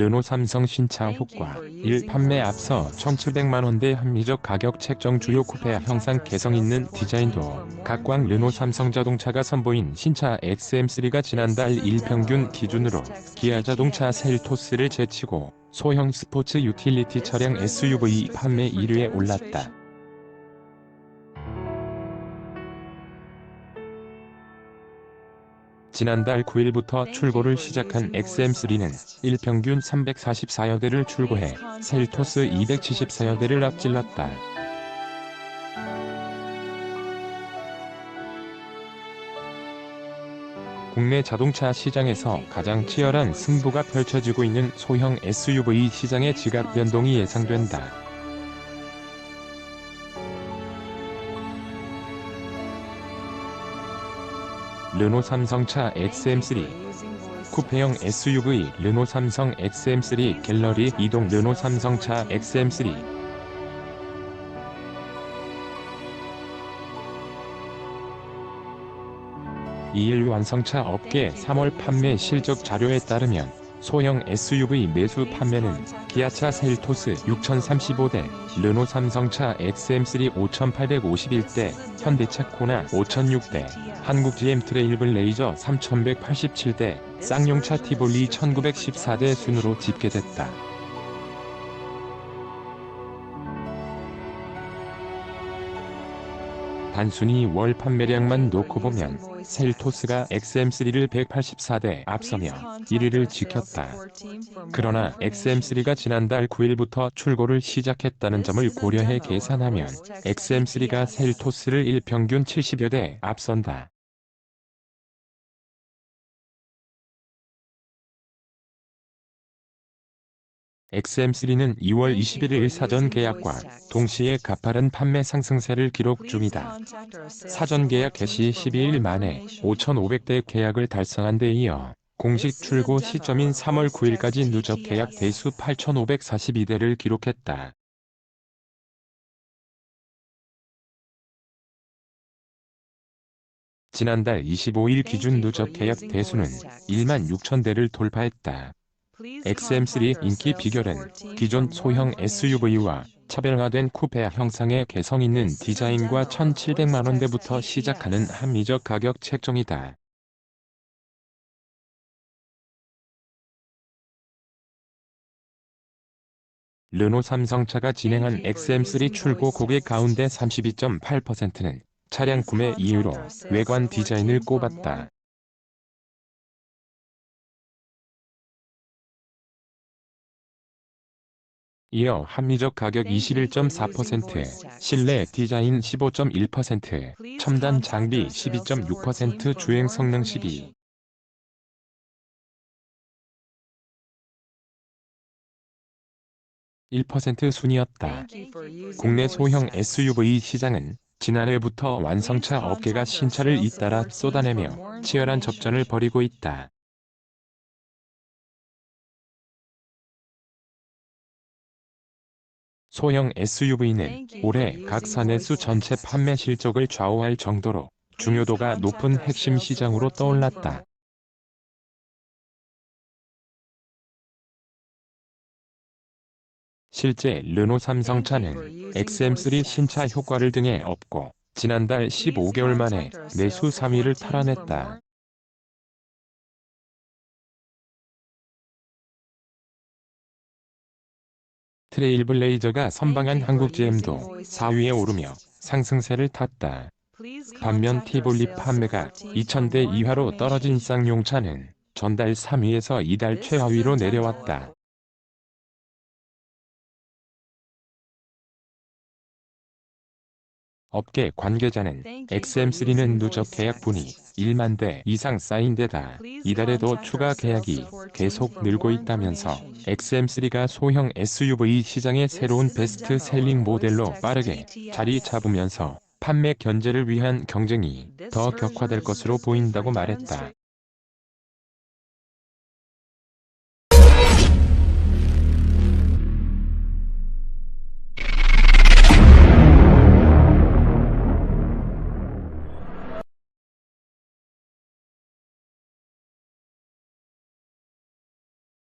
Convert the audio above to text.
르노 삼성 신차 효과 1. 판매 앞서 1700만원대 합리적 가격 책정 주요 쿠페 형상 개성 있는 디자인도 각광 르노 삼성 자동차가 선보인 신차 XM3가 지난달 1평균 기준으로 기아 자동차 셀토스를 제치고 소형 스포츠 유틸리티 차량 SUV 판매 1위에 올랐다. 지난달 9일부터 출고를 시작한 XM3는 일평균 344여 대를 출고해 셀토스 274여 대를 앞질렀다. 국내 자동차 시장에서 가장 치열한 승부가 펼쳐지고 있는 소형 SUV 시장의 지각 변동이 예상된다. 르노 삼성차 XM3 쿠페형 SUV 르노 삼성 XM3 갤러리 이동 르노 삼성차 XM3 2일 완성차 업계 3월 판매 실적 자료에 따르면 소형 SUV 매수 판매는 기아차 셀토스 6035대, 르노 삼성차 XM3 5851대, 현대차 코나 5006대, 한국 GM 트레일 블레이저 3187대, 쌍용차 티볼리 1914대 순으로 집계됐다. 단순히 월 판매량만 놓고 보면 셀토스가 XM3를 184대 앞서며 1위를 지켰다. 그러나 XM3가 지난달 9일부터 출고를 시작했다는 점을 고려해 계산하면 XM3가 셀토스를 일평균 70여 대 앞선다. XM3는 2월 21일 사전 계약과 동시에 가파른 판매 상승세를 기록 중이다. 사전 계약 개시 12일 만에 5,500대 계약을 달성한 데 이어 공식 출고 시점인 3월 9일까지 누적 계약 대수 8,542대를 기록했다. 지난달 25일 기준 누적 계약 대수는 1만 6천 대를 돌파했다. XM3 인기 비결은 기존 소형 SUV와 차별화된 쿠페 형상의 개성 있는 디자인과 1,700만원대부터 시작하는 합리적 가격 책정이다. 르노 삼성차가 진행한 XM3 출고 고객 가운데 32.8%는 차량 구매 이유로 외관 디자인을 꼽았다. 이어 합리적 가격 21.4%, 실내 디자인 15.1%, 첨단 장비 12.6% 주행 성능 12. 1% 순이었다. 국내 소형 SUV 시장은 지난해부터 완성차 업계가 신차를 잇따라 쏟아내며 치열한 접전을 벌이고 있다. 소형 SUV는 올해 각 사내수 전체 판매 실적을 좌우할 정도로 중요도가 높은 핵심 시장으로 떠올랐다. 실제 르노 삼성차는 XM3 신차 효과를 등에 업고 지난달 15개월 만에 내수 3위를 탈환했다. 트레일블레이저가 선방한 한국 GM도 4위에 오르며 상승세를 탔다. 반면 티볼리 판매가 2000대 이하로 떨어진 쌍용차는 전달 3위에서 이달 최하위로 내려왔다. 업계 관계자는 XM3는 누적 계약분이 1만 대 이상 쌓인 데다. 이달에도 추가 계약이 계속 늘고 있다면서 XM3가 소형 SUV 시장의 새로운 베스트 셀링 모델로 빠르게 자리 잡으면서 판매 견제를 위한 경쟁이 더 격화될 것으로 보인다고 말했다.